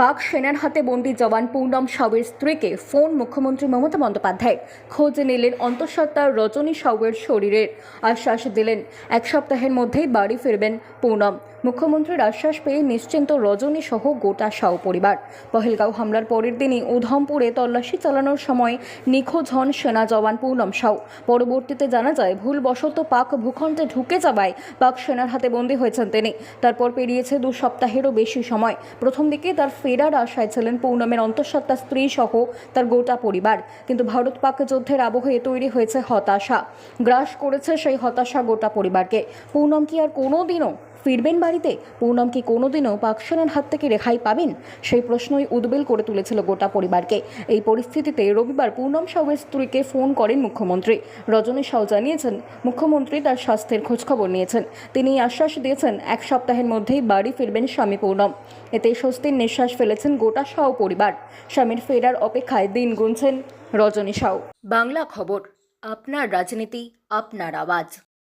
পাক সেনার হাতে বন্দি জওয়ান পূর্ণম সাউয়ের স্ত্রীকে ফোন মুখ্যমন্ত্রী মমতা বন্দ্যোপাধ্যায়। খোঁজ নিলেন অন্তঃসত্ত্বা রজনী সাউয়ের শরীরের আশ্বাস দিলেন। এক সপ্তাহের মধ্যেই বাড়ি ফিরবেন পূর্ণম মুখ্যমন্ত্রীর আশ্বাস পেয়ে নিশ্চিন্ত রজনী সহ গোটা সাউ পরিবার। পহেলগাঁও হামলার পরের দিনই উধমপুরে তল্লাশি চালানোর সময় নিখোঁজ হন সেনা জওয়ান পূর্ণম সাউ। পরবর্তীতে জানা যায়, ভুলবশত পাক ভূখণ্ডে ঢুকে যাওয়ায় পাক সেনার হাতে বন্দী হয়েছেন তিনি। তারপর পেরিয়েছে দু সপ্তাহেরও বেশি সময়। প্রথম দিকে তার ফেরার আশায় ছিলেন পূর্ণমের অন্তঃসত্ত্বা স্ত্রী সহ তার গোটা পরিবার। কিন্তু ভারত পাক যুদ্ধের আবহে তৈরি হয়েছে হতাশা। গ্রাস করেছে সেই হতাশা গোটা পরিবারকে। পূর্ণম কি আর কোনোদিনও ফিরবেন বাড়িতে? পূর্ণম কি কোনোদিনও পাক সেনার হাত থেকে রেহাই পাবেন? সেই প্রশ্নই উদ্বেল করে তুলেছিল গোটা পরিবারকে। এই পরিস্থিতিতে রবিবার পূর্ণম সাউয়ের স্ত্রীকে ফোন করেন মুখ্যমন্ত্রী। রজনী সাউ জানিয়েছেন, মুখ্যমন্ত্রী তার স্বাস্থ্যের খোঁজখবর নিয়েছেন। তিনি আশ্বাস দিয়েছেন, এক সপ্তাহের মধ্যেই বাড়ি ফিরবেন স্বামী পূর্ণম এতে স্বস্তির নিঃশ্বাস ফেলেছেন গোটা সাউ পরিবার। স্বামীর ফেরার অপেক্ষায় দিন গুনছেন রজনী সাউ বাংলা খবর, আপনার রাজনীতি, আপনার আওয়াজ।